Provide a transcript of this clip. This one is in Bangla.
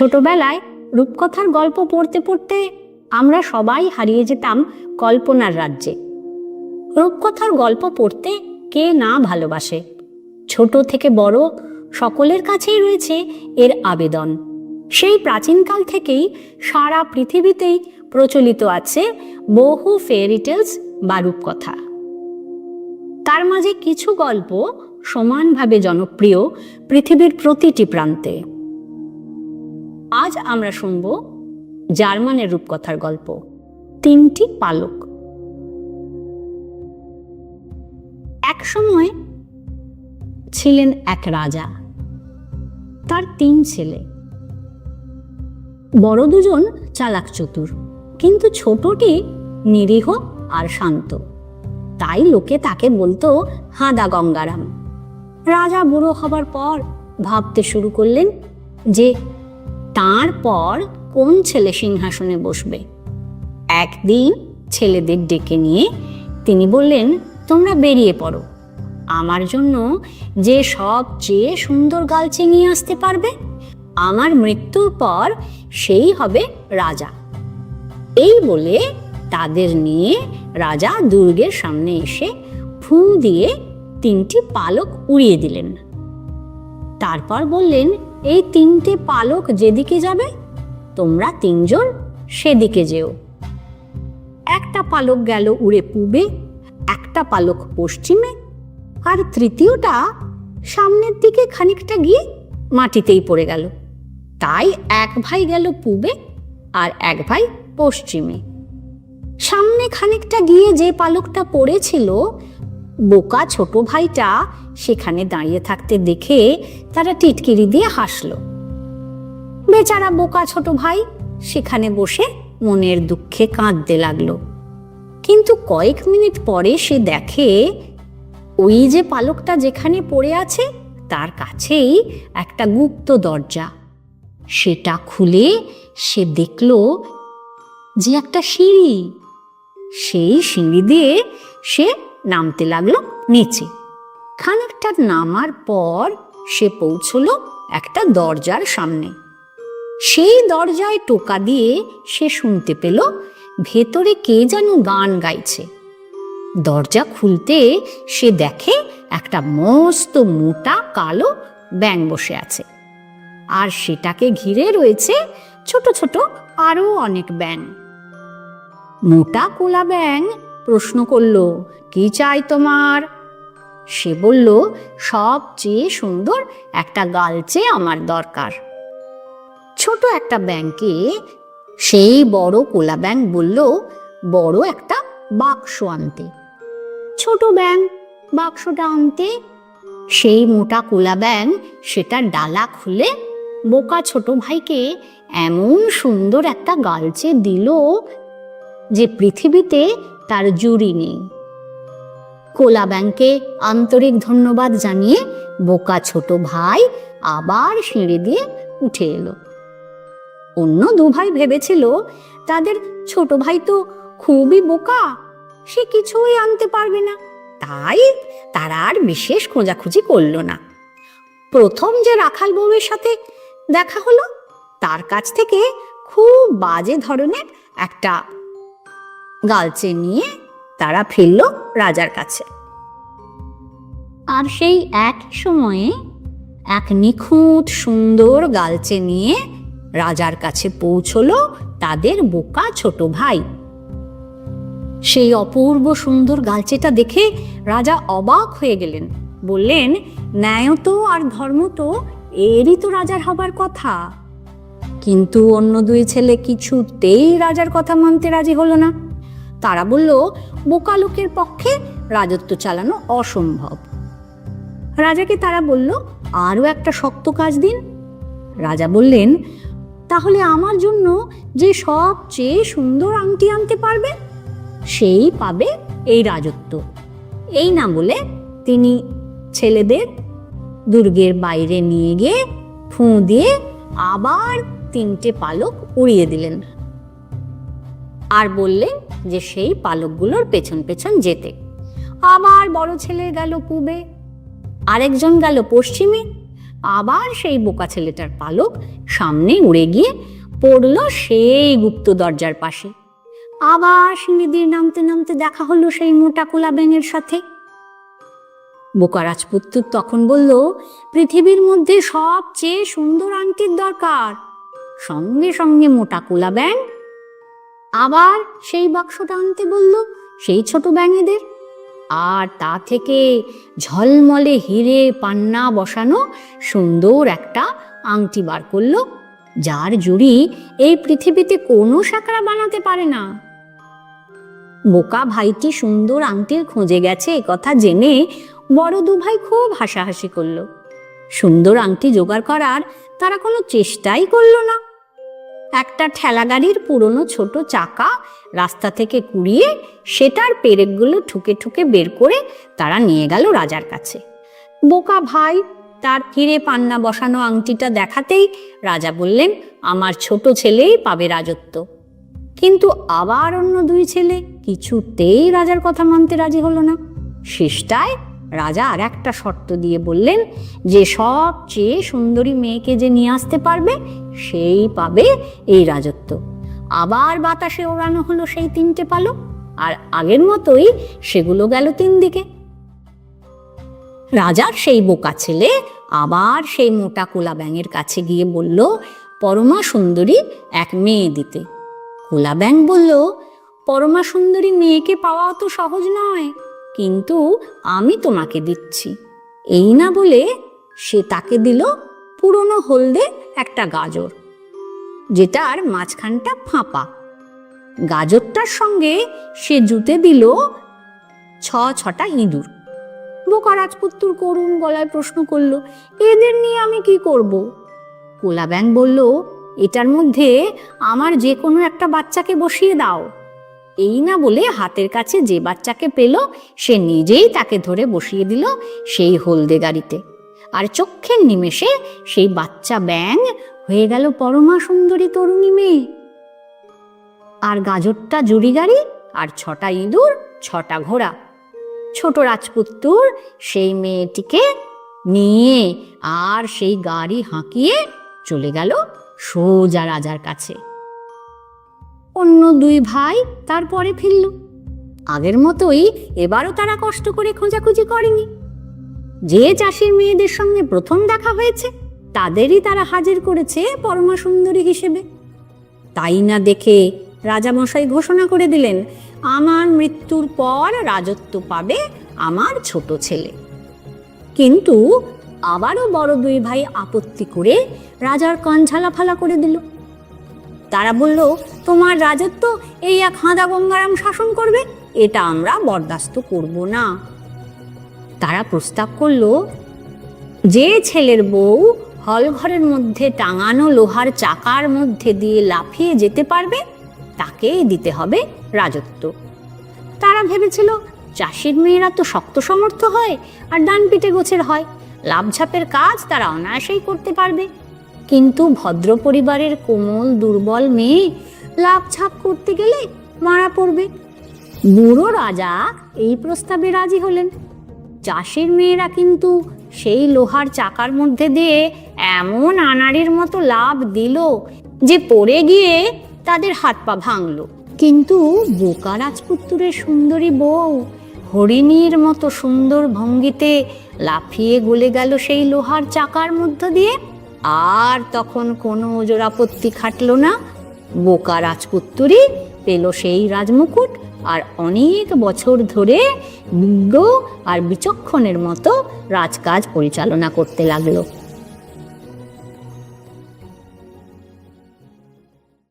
ছোটবেলায় রূপকথার গল্প পড়তে পড়তে আমরা সবাই হারিয়ে যেতাম কল্পনার রাজ্যে। রূপকথার গল্প পড়তে কে না ভালোবাসে? ছোট থেকে বড় সকলের কাছেই রয়েছে এর আবেদন। সেই প্রাচীনকাল থেকেই সারা পৃথিবীতেই প্রচলিত আছে বহু ফেয়ারিটেলস বা রূপকথা। তার মাঝে কিছু গল্প সমানভাবে জনপ্রিয় পৃথিবীর প্রতিটি প্রান্তে। আজ আমরা শুনব জার্মানের রূপকথার গল্প। তিনটি পালক। এক সময় ছিলেন এক রাজা, তার তিন ছেলে। বড় দুজন চালাক চতুর, কিন্তু ছোটটি নিরীহ আর শান্ত। তাই লোকে তাকে বলতো, হাঁদা গঙ্গারাম। রাজা বুড়ো হবার পর ভাবতে শুরু করলেন যে তার পর কোন ছেলে সিংহাসনে বসবে? একদিন ছেলেদের ডেকে নিয়ে তিনি বললেন, তোমরা বেরিয়ে পড়ো। আমার জন্য যে সবচেয়ে সুন্দর গাল নিয়ে আসতে পারবে, আমার মৃত্যুর পর সেই হবে রাজা। এই বলে তাদের নিয়ে রাজা দুর্গের সামনে এসে ফুঁ দিয়ে তিনটি পালক উড়িয়ে দিলেন। তারপর বললেন, এই তিনটে পালক যেদিকে যাবে, তোমরা তিনজন সেদিকে যেও। একটা পালক গেল উড়ে পূবে, একটা পালক পশ্চিমে, আর তৃতীয়টা সামনের দিকে খানিকটা গিয়ে মাটিতেই পড়ে গেল। তাই এক ভাই গেল পূবে আর এক ভাই পশ্চিমে। সামনে খানিকটা গিয়ে যে পালকটা পড়েছিল বোকা ছোট ভাইটা সেখানে দাঁড়িয়ে থাকতে দেখে তারা টিটকিরি দিয়ে হাসলো। বেচারা বোকা ছোট ভাই সেখানে বসে মনের দুঃখে কাঁদতে লাগল। কিন্তু কয়েক মিনিট পরে সে দেখে ওই যে পালকটা যেখানে পড়ে আছে তার কাছেই একটা গুপ্ত দরজা। সেটা খুলে সে দেখল যে একটা সিঁড়ি। সেই সিঁড়ি দিয়ে সে নামতে লাগল নিচে। খানিকটা নামার পর সে পৌঁছলো একটা দরজার সামনে। সেই দরজায় টোকা দিয়ে সে শুনতে পেল, ভেতরে কে যেন গান গাইছে। দরজা খুলতে সে দেখে একটা মস্ত মোটা কালো ব্যাং বসে আছে। আর সেটাকে ঘিরে রয়েছে ছোট ছোট আরও অনেক ব্যাং মোটা কোলা ব্যাং প্রশ্ন করল, কি চাই তোমার? সে বলল, সবচেয়ে সুন্দর একটা গালচে আমার দরকার। ছোট একটা ব্যাংকে সেই বড় কোলা ব্যাংক বলল, বড় একটা বাক্স আনতে। ছোট ব্যাং বাক্সটা আনতে, সেই মোটা কোলা ব্যাং সেটা ডালা খুলে বোকা ছোট ভাইকে এমন সুন্দর একটা গালচে দিল যে পৃথিবীতে তার জুড়ি নেই। কোলা ব্যাংকে আন্তরিক ধন্যবাদ জানিয়ে বোকা ছোট ভাই আবার সিঁড়ি দিয়ে উঠে এলো। অন্য দু ভাই ভেবেছিল, তাদের ছোট ভাই তো খুবই বোকা, সে কিছুই আনতে পারবে না। তাই তারা আর বিশেষ খোঁজাখুঁজি করল না। প্রথম যে রাখাল বউয়ের সাথে দেখা হলো, তার কাছ থেকে খুব বাজে ধরনের একটা গালচে নিয়ে তারা ফিরল রাজার কাছে। আর সেই এক সময়ে এক নিখুঁত সুন্দর গালচে নিয়ে রাজার কাছে পৌঁছলো তাদের বোকা ছোট ভাই। সেই অপূর্ব সুন্দর গালচেটা দেখে রাজা অবাক হয়ে গেলেন। বললেন, ন্যায় তো আর ধর্ম তো, এরই তো রাজার হবার কথা। কিন্তু অন্য দুই ছেলে কিছুতেই রাজার কথা মানতে রাজি হলো না। তারা বলল, বোকা লোকের পক্ষে রাজত্ব চালানো অসম্ভব। রাজাকে তারা বলল, আরও একটা শক্ত কাজ দিন। রাজা বললেন, তাহলে আমার জন্য যে সবচেয়ে সুন্দর আংটি আনতে পারবে, সেই পাবে এই রাজত্ব। এই না বলে তিনি ছেলেদের দুর্গের বাইরে নিয়ে গিয়ে ফুঁ দিয়ে আবার তিনটে পালক উড়িয়ে দিলেন। আর বললেন যে সেই পালকগুলোর পেছন পেছন যেতে। আবার বড় ছেলে গেল পূবে, আরেকজন গেল পশ্চিমে, আবার সেই বোকা ছেলেটার পালক সামনে উড়ে গিয়ে পড়ল সেই গুপ্ত দরজার পাশে। আবার সিঁড়ি দিয়ে নামতে নামতে দেখা হলো সেই মোটা কোলা ব্যাঙের সাথে। বোকা রাজপুত্র তখন বলল, পৃথিবীর মধ্যে সবচেয়ে সুন্দর আংটির দরকার। সঙ্গে সঙ্গে মোটা কোলা ব্যাঙ আবার সেই বাক্সটা আনতে বলল, সেই ছোট ব্যাঙেদের? আর তা থেকে ঝলমলে হিরে পান্না বসানো সুন্দর একটা আংটি বার করল, যার জুড়ি এই পৃথিবীতে কোনো সাঁকড়া বানাতে পারে না। বোকা ভাইটি সুন্দর আংটির খোঁজে গেছে কথা জেনে বড় দু ভাই খুব হাসাহাসি করল। সুন্দর আংটি জোগাড় করার তারা কোনো চেষ্টাই করল না। একটা ঠেলাগাড়ির পুরনো ছোট চাকা রাস্তা থেকে কুড়িয়ে সেটার পেরেকগুলো ঠুকে ঠুকে বের করে তারা নিয়ে গেল রাজার কাছে। বোকা ভাই, তার হিরে পান্না বসানো আংটিটা দেখাতেই রাজা বললেন, আমার ছোট ছেলেই পাবে রাজত্ব। কিন্তু আবার অন্য দুই ছেলে কিছুতেই রাজার কথা মানতে রাজি হলো না। শেষটায় রাজা আর একটা শর্ত দিয়ে বললেন, যে সবচেয়ে সুন্দরী মেয়েকে যে নিয়ে আসতে পারবে, সেই পাবে এই রাজত্ব। আবার বাতাসে ওড়ানো হলো সেই তিনটে পালক, আর আগের মতোই সেগুলো গেল তিন দিকে। রাজার সেই বোকা ছেলে আবার সেই মোটা কোলা ব্যাঙের কাছে গিয়ে বলল, পরমা সুন্দরী এক মেয়ে দিতে। কোলা ব্যাঙ বলল, পরমা সুন্দরী মেয়েকে পাওয়া তো সহজ নয়। কিন্তু আমি তোমাকে দিচ্ছি। এই না বলে সে তাকে দিল পুরনো হলদে একটা গাজর, যেটার মাঝখানটা ফাঁপা। গাজরটার সঙ্গে সে জুতে দিল ছ ছটা ইঁদুর। বোকা রাজপুত্তুর করুণ গলায় প্রশ্ন করল, এদের নিয়ে আমি কি করব? কোলা ব্যাং বলল, এটার মধ্যে আমার যে কোনো একটা বাচ্চাকে বসিয়ে দাও। এই না বলে হাতের কাছে যে বাচ্চাকে পেল, সে নিজেই তাকে ধরে বসিয়ে দিল সেই হলদে গাড়িতে। আর চক্ষের নিমেষে সেই বাচ্চা ব্যাং হয়ে গেল পরমা সুন্দরী তরুণী মেয়ে। আর গাজরটা জুড়ি গাড়ি, আর ছটা ইঁদুর, ছটা ঘোড়া। ছোট রাজপুত্তুর সেই মেয়েটিকে নিয়ে আর সেই গাড়ি হাঁকিয়ে চলে গেল সোজা রাজার কাছে। অন্য দুই ভাই তারপরে ফিরল। আগের মতোই এবারও তারা কষ্ট করে খোঁজাখুঁজি করেনি। যে চাষির মেয়েদের সঙ্গে প্রথম দেখা হয়েছে, তাদেরই তারা হাজির করেছে পরমা সুন্দরী হিসেবে। তাই না দেখে রাজামশাই ঘোষণা করে দিলেন, আমার মৃত্যুর পর রাজত্ব পাবে আমার ছোট ছেলে। কিন্তু আবারও বড় দুই ভাই আপত্তি করে রাজার কান ঝালাফালা করে দিল। তারা বলল, তোমার রাজত্ব এই এক হাঁদা গঙ্গারাম শাসন করবে, এটা আমরা বরদাস্ত করব না। তারা প্রস্তাব করল, যে ছেলের বউ হল ঘরের মধ্যে টাঙানো লোহার চাকার মধ্যে দিয়ে লাফিয়ে যেতে পারবে, তাকেই দিতে হবে রাজত্ব। তারা ভেবেছিল, চাষির মেয়েরা তো শক্ত সমর্থ হয়, আর ডান পিঠে গোছের হয়। লাভঝাপের কাজ তারা অনায়াসেই করতে পারবে। কিন্তু ভদ্র পরিবারের কোমল, দুর্বল মেয়ে লাভঝাপ করতে গেলে মারা পড়বে। বুড়ো রাজা এই প্রস্তাবে রাজি হলেন। চাষির মেয়েরা কিন্তু সেই লোহার চাকার মধ্যে দিয়ে এমন আনাড়ির মতো লাভ দিল যে পড়ে গিয়ে তাদের হাত পা ভাঙল। কিন্তু বোকা রাজপুত্তুরের সুন্দরী বউ হরিণীর মতো সুন্দর ভঙ্গিতে লাফিয়ে গলে গেল সেই লোহার চাকার মধ্য দিয়ে। আর তখন কোনো ওজোর আপত্তি খাটলো না। বোকা রাজপুত্তরি পেল সেই রাজমুকুট আর অনেক বছর ধরে বিজ্ঞ আর বিচক্ষণের মতো রাজকাজ পরিচালনা করতে লাগল।